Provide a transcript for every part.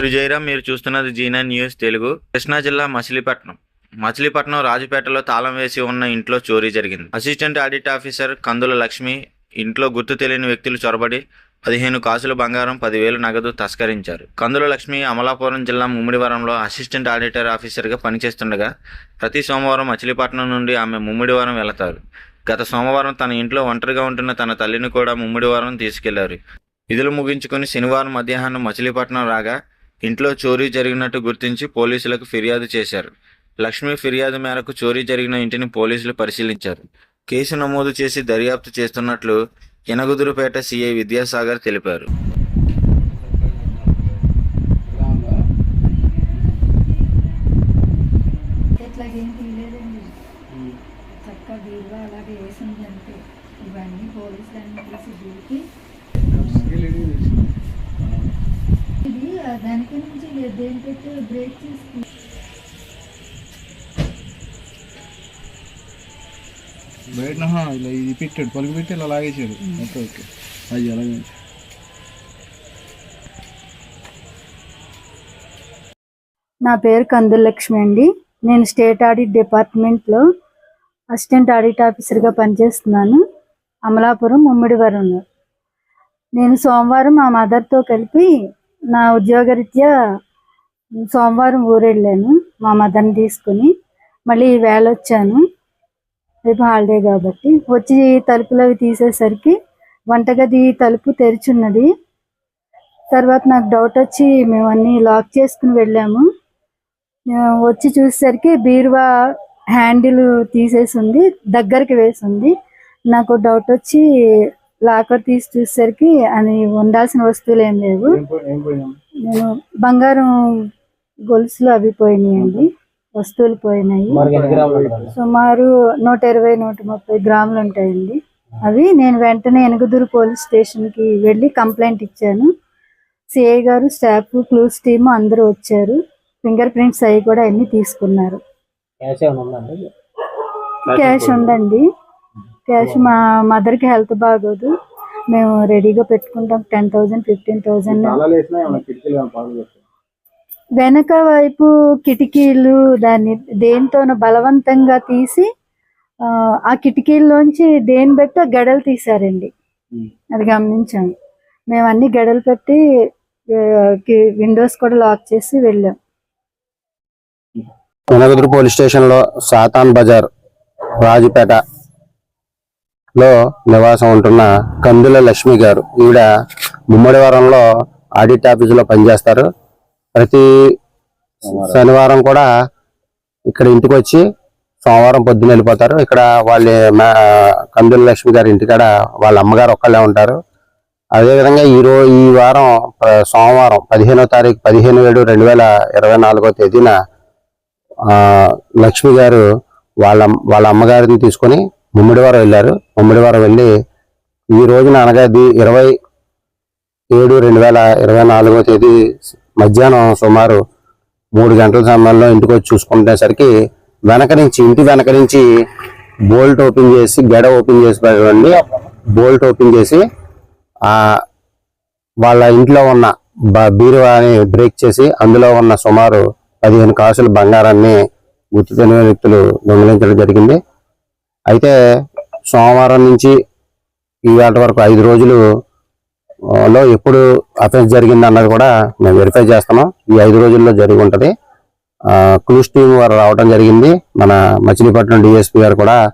పేరు జయరాం మీరు చూస్తున్నది జీనా న్యూస్ తెలుగు. కృష్ణా జిల్లా మచిలీపట్నం. మచిలీపట్నం రాజుపేటలో తాళం వేసి ఉన్న ఇంట్లో చోరీ జరిగింది. Assistant audit officer Kandula Lakshmi ఇంట్లో గుర్తు తెలియని వ్యక్తులు చొరబడి పదిహేను కాసులు బంగారం పదివేలు నగదు తస్కరించారు. కందుల లక్ష్మి అమలాపురం జిల్లా ముమ్మిడివరంలో అసిస్టెంట్ ఆడిటర్ ఆఫీసర్గా పనిచేస్తుండగా ప్రతి సోమవారం మచిలీపట్నం నుండి ఆమె ముమ్మిడివరం వెళతారు. గత సోమవారం తన ఇంట్లో ఒంటరిగా ఉంటున్న తన తల్లిని కూడా ముమ్మిడివరం తీసుకెళ్ళారు. విధులు ముగించుకుని శనివారం మధ్యాహ్నం మచిలీపట్నం రాగా ఇంట్లో చోరీ జరిగినట్టు గుర్తించి పోలీసులకు ఫిర్యాదు చేశారు. లక్ష్మి ఫిర్యాదు మేరకు చోరీ జరిగిన ఇంటిని పోలీసులు పరిశీలించారు. కేసు నమోదు చేసి దర్యాప్తు చేస్తున్నట్లు ఎనగుదురుపేట సిఐ విద్యాసాగర్ తెలిపారు. చక్కగా అలాగే వేసింది ఇవన్నీ పోలీసులన్నీ తీసి దూకి ఇది ఆ దానికి నుంచి దేని పెట్టి బ్రేక్ బయట ఇలా ఇది పెట్టాడు పలుకు పెట్టి ఇలా లాగేసాడు. Okay okay. అది అలాగే. నా పేరు కందుల లక్ష్మి అండి. నేను స్టేట్ ఆడిట్ డిపార్ట్మెంట్లో అసిస్టెంట్ ఆడిట్ ఆఫీసర్గా పనిచేస్తున్నాను. అమలాపురం ముమ్మిడివరంలో నేను సోమవారం మా మదర్తో కలిపి నా ఉద్యోగరీత్యా సోమవారం ఊరెళ్ళాను. మా మదర్ని తీసుకుని మళ్ళీ వేళ వచ్చాను. రేపు హాలిడే కాబట్టి. వచ్చి తలుపులు అవి తీసేసరికి వంటగది తలుపు తెరిచున్నది. తర్వాత నాకు డౌట్ వచ్చి మేము అన్నీ లాక్ చేసుకుని వెళ్ళాము. వచ్చి చూసేసరికి బీరువా హ్యాండిల్ తీసేసి ఉంది దగ్గరికి వేసి ఉంది. నాకు డౌట్ వచ్చి లాకర్ తీసి చూసేసరికి అది ఉండాల్సిన వస్తువులు ఏం లేవు? నేను బంగారం గొలుసులు అవి పోయినాయండి. వస్తువులు పోయినాయి. సుమారు నూట ఇరవై నూట ముప్పై గ్రాములు ఉంటాయండి. అవి నేను వెంటనే ఎనుగుదూరు పోలీస్ స్టేషన్కి వెళ్ళి కంప్లైంట్ ఇచ్చాను. సిఐ గారు స్టాఫ్ క్లూస్ టీమ్ అందరూ వచ్చారు. ఫింగర్ ప్రింట్స్ అవి కూడా అన్ని తీసుకున్నారు. క్యాష్ ఏమైనా ఉందండి క్యాష్ ఉందండి. క్యాష్ మా మదర్కి హెల్త్ బాగోదు. మేము రెడీగా పెట్టుకుంటాం. Ten thousand fifteen thousand. వెనక వైపు కిటికీలు దాన్ని దేనితోనో బలవంతంగా తీసి ఆ, కిటికీల్లోంచి దేని బట్టి గడలు తీసారండి ఉమ్. అది గమనించాము మేము అన్ని గడలు పెట్టి విండోస్ కూడా లాక్ చేసి వెళ్ళాం. వెనగదురు పోలీస్ స్టేషన్లో సాతాన్ బజార్ రాజుపేట లో నివాసం ఉంటున్న కందుల లక్ష్మి గారు. ఈవిడ ముమ్మడివారంలో ఆడిట్ ఆఫీసులో పనిచేస్తారు. ప్రతి శనివారం కూడా ఇక్కడ ఇంటికి వచ్చి సోమవారం పొద్దున్న వెళ్ళిపోతారు. ఇక్కడ వాళ్ళ కందుల లక్ష్మి గారి ఇంటికాడ వాళ్ళ అమ్మగారు ఒక్కళ్ళే ఉంటారు. అదేవిధంగా ఈరోజు ఈ వారం సోమవారం పదిహేనో తారీఖు పదిహేను ఏడు రెండు వేల ఇరవై నాలుగో తేదీన లక్ష్మి గారు వాళ్ళ వాళ్ళ అమ్మగారిని తీసుకొని ముమ్మిడివారం వెళ్ళారు. ముమ్మిడివారం వెళ్ళి ఈ రోజున అనగా ఇరవై ఏడు రెండు వేల ఇరవై నాలుగో తేదీ మధ్యాహ్నం సుమారు మూడు గంటల సమయంలో ఇంటికి వచ్చి చూసుకుంటేసరికి వెనక నుంచి ఇంటి వెనక నుంచి బోల్ట్ ఓపెన్ చేసి గడ ఓపెన్ చేసి పెట్టండి. బోల్ట్ ఓపెన్ చేసి వాళ్ళ ఇంట్లో ఉన్న బీరువాని బ్రేక్ చేసి అందులో ఉన్న సుమారు పదిహేను కాసుల బంగారాన్ని గుర్తు తెలియని వ్యక్తులు దొంగిలించడం జరిగింది. అయితే సోమవారం నుంచి ఇవాటి వరకు ఐదు రోజులు లో ఎప్పుడు అఫెన్స్ జరిగింది అన్నది కూడా మేము వెరిఫై చేస్తున్నాం. ఈ ఐదు రోజుల్లో జరిగి ఉంటది. క్లూస్ టీం వారు రావడం జరిగింది. మన మచిలీపట్నం డిఎస్పీ గారు కూడా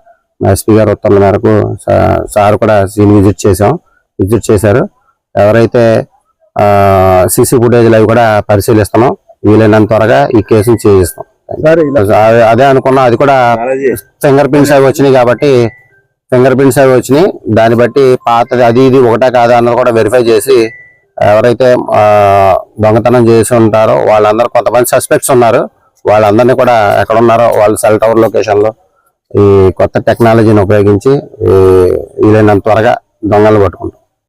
ఎస్పీ గారు ఉత్తర్వుల మేరకు సార్ కూడా సీన్ విజిట్ చేసాం విజిట్ చేశారు. ఎవరైతే సీసీ ఫుటేజ్లు అవి కూడా పరిశీలిస్తున్నాం. వీలైనంత త్వరగా ఈ కేసును చేయిస్తాం. సరే ఇలా అదే- అదే అనుకున్నా అది కూడా ఫింగర్ ప్రింట్స్ అవి వచ్చినాయి కాబట్టి ఫింగర్ ప్రింట్స్ అవి వచ్చినాయి. దాన్ని బట్టి పాతది అది ఇది ఒకటే కాదా అన్నది కూడా వెరిఫై చేసి ఎవరైతే దొంగతనం చేసి ఉంటారో వాళ్ళందరూ కొంతమంది సస్పెక్ట్స్ ఉన్నారు. వాళ్ళందరినీ కూడా ఎక్కడ ఉన్నారో వాళ్ళ సెల్ టవర్ లొకేషన్లో ఈ కొత్త టెక్నాలజీని ఉపయోగించి వీలైనంత త్వరగా దొంగలు పట్టుకుంటాం